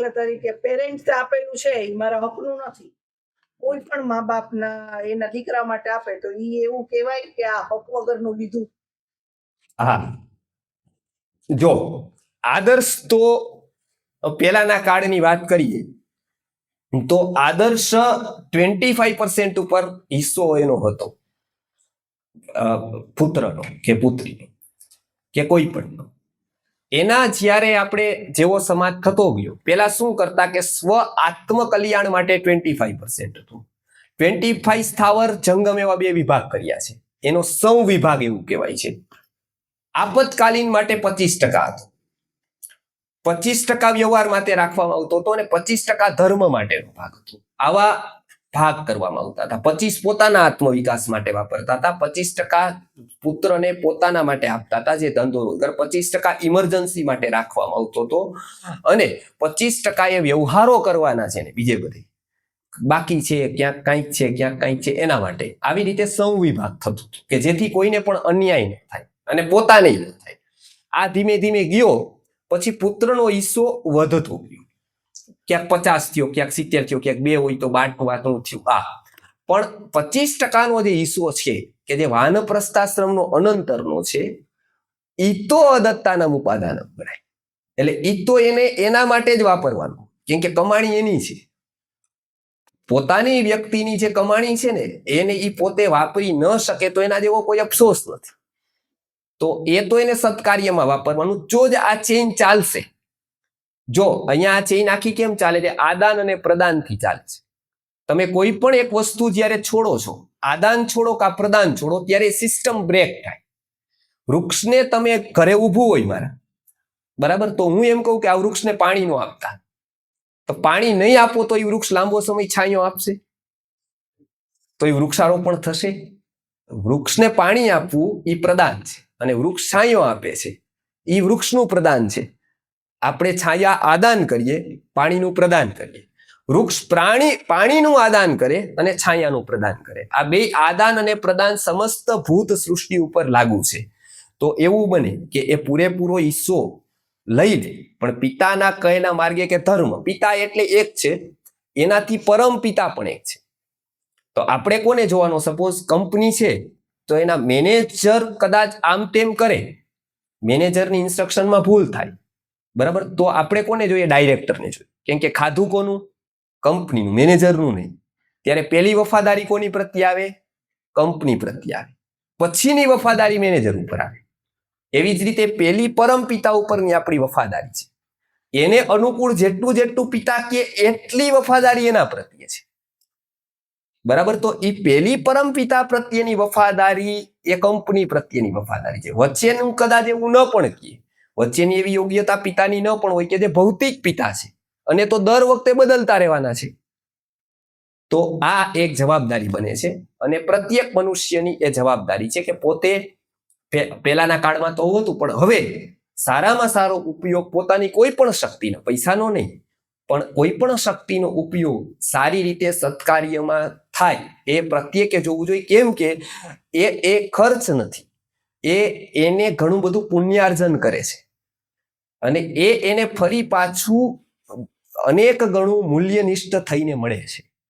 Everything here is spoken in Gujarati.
દાખલા તરીકે પેરેન્ટ્સ આપેલું છે એ મારા હકનું નથી. કોઈ પણ મા બાપના, એના દીકરા માટે આપે તો એ એવું કહેવાય કે આ હક વગરનું લીધું. હા. જો, આદર્શ તો પેલાના કાળની વાત કરીએ, તો આદર્શ ટ્વેન્ટી ફાઈવ પર્સન્ટ ઉપર હિસ્સો એનો હતો. પુત્રનો કે પુત્રીનો કે કોઈ પણનો. એના જ્યારે આપણે જેવો સમાજ થતો ગયો, પેલા શું કરતા કે સ્વ આત્મકલ્યાણ માટે ટ્વેન્ટી ફાઈવ પર્સન્ટ હતું. ટ્વેન્ટી ફાઈવ સ્થાવર જંગમ એવા બે વિભાગ કર્યા છે. એનો સૌ વિભાગ એવું કહેવાય છે. આપતકાલીન માટે પચીસ ટકા હતો. પચીસ ટકા વ્યવહાર માટે રાખવામાં આવતો હતો અને પચીસ ટકા ધર્મ માટેનો ભાગ હતો. આવા ભાગ કરવામાં આવતા હતા. પચીસ પોતાના આત્મવિકાસ માટે વાપરતા હતા. પચીસ ટકા પુત્રને પોતાના માટે આપતા હતા, જે ધંધો રોજગાર પચીસ ટકા ઇમરજન્સી માટે રાખવામાં આવતો હતો. અને પચીસ ટકા એ વ્યવહારો કરવાના છે ને, બીજે બધે. બાકી છે, ક્યાંક કાંઈક છે, ક્યાંક કાંઈક છે, એના માટે આવી રીતે સંવિભાગ થતો હતો, કે જેથી કોઈને પણ અન્યાય ન થાય અને પોતાને ન થાય. આ ધીમે ધીમે ગયો, પછી પુત્રનો હિસ્સો વધતો ગયો. ક્યાંક પચાસ થયો, ક્યાંક સિત્તેર થયો, ક્યાંક બે હોય તો બાટનું વાતનું થયું. આ પણ પચીસ ટકાનો જે હિસ્સો છે, કે જે વાનપ્રસ્થાશ્રમનો અનંતરનો છે એ તો અદત્તાના ઉપાદાન ગણાય. એટલે એ તો એને, એના માટે જ વાપરવાનું. કેમ કે કમાણી એની છે. પોતાની વ્યક્તિની જે કમાણી છે ને, એને એ પોતે વાપરી ન શકે તો એના જેવો કોઈ અફસોસ નથી. તો એ તો એને સત્કાર્યમાં વાપરવાનું. જો જ આ ચેન ચાલશે જો અહીંયા આ ચેઇન આખી કેમ ચાલે છે? આદાન અને પ્રદાનથી ચાલે છે. તમે કોઈ પણ એક વસ્તુ જ્યારે છોડો છો, આદાન છોડો કા પ્રદાન છોડો, ત્યારે સિસ્ટમ બ્રેક થાય. વૃક્ષને તમે ઘરે ઊભું હોય મારા, બરાબર? તો હું એમ કહું કે આ વૃક્ષને પાણી નો આપતા. તો પાણી નહીં આપો તો એ વૃક્ષ લાંબો સમય છાંયો આપશે. તો એ વૃક્ષારોપણ થશે. વૃક્ષને પાણી આપવું એ પ્રદાન છે અને વૃક્ષ છાંયો આપે છે. એ વૃક્ષનું પ્રદાન છે. આપણે છાયા આદાન કરીએ, પાણીનું પ્રદાન કરીએ. વૃક્ષ, પ્રાણી, પાણીનું આદાન કરે અને છાયાનું પ્રદાન કરે. આ બે આદાન અને પ્રદાન સમસ્ત ભૂત સૃષ્ટિ ઉપર લાગુ છે. તો એવું બને કે એ પૂરેપૂરો હિસ્સો લઈ લે, પણ પિતાના કહેલા માર્ગે કે ધર્મ, પિતા એટલે એક છે, એનાથી પરમ પિતા પણ એક છે. તો આપણે કોને જોવાનો? સપોઝ કંપની છે, તો એના મેનેજર કદાચ આમ તેમ કરે. મેનેજરની ઇન્સ્ટ્રક્શનમાં ભૂલ થાય. બરાબર? તો આપણે કોને જોઈએ? ડાયરેક્ટરને જોઈએ. કેમ કે ખાધું કોનું? કંપનીનું, મેનેજરનું નહીં. ત્યારે પહેલી વફાદારી કોની પ્રત્યે આવે? કંપની પ્રત્યે આવે. પછીની વફાદારી મેનેજર ઉપર આવે. એવી જ રીતે પહેલી પરમ પિતા ઉપરની આપણી વફાદારી છે. એને અનુકૂળ જેટલું જેટલું પિતા કે એટલી વફાદારી એના પ્રત્યે છે. બરાબર? તો એ પેલી પરમ પિતા પ્રત્યેની વફાદારી એ કંપની પ્રત્યેની વફાદારી છે. વચ્ચેનું કદાચ એવું ન પણ કહીએ વચ્ચેની એવી યોગ્યતા પિતાની ન પણ હોય કે જે ભૌતિક પિતા છે. અને તો દર વખતે બદલતા રહેવાના છે. તો આ એક જવાબદારી બને છે અને પ્રત્યેક મનુષ્યની એ જવાબદારી છે કે પોતે પહેલાના કાળમાં તો હતું પણ હવે સારામાં સારો ઉપયોગ પોતાની કોઈ પણ શક્તિનો, પૈસાનો નહીં, પણ કોઈ પણ શક્તિનો ઉપયોગ સારી રીતે સત્કાર્યમાં થાય એ પ્રત્યેકે જોવું જોઈએ. કેમ કે એ એ ખર્ચ નથી. એ, એને ઘણું બધું પુણ્યાર્જન કરે છે. અને એ એને ફરી પાછું અનેક ગણું મૂલ્યનિષ્ઠ થઈને મળે છે.